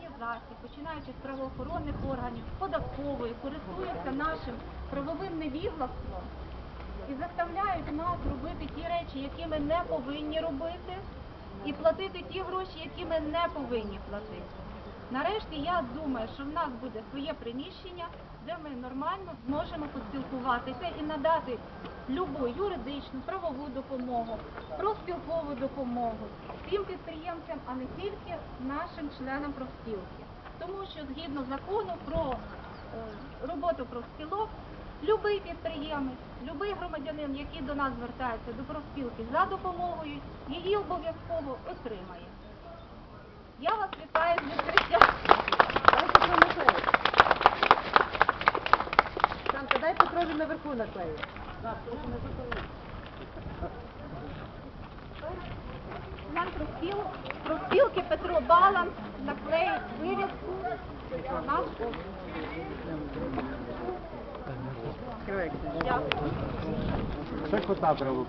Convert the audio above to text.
організацій, починаючи з правоохоронних органів, податкової, користуються нашим правовим невіглаством і заставляють нас робити ті речі, які ми не повинні робити, і платити ті гроші, які ми не повинні платити. Нарешті я думаю, що в нас буде своє приміщення, де ми нормально зможемо поспілкуватися і надати любу юридичну, правову допомогу, профспілкову допомогу всім підприємцям, а не тільки нашим членам профспілки. Тому що згідно закону про е, роботу профспілок, любий підприємець, любий громадянин, який до нас звертається до профспілки за допомогою, її обов'язково отримає. Я вас вітаю з відкриттям. Дай Петрові наверху наклеїть. Член профспіл, профспілки Петро Балан наклеїть вивіску наш нашу Дякую. Ще кота треба.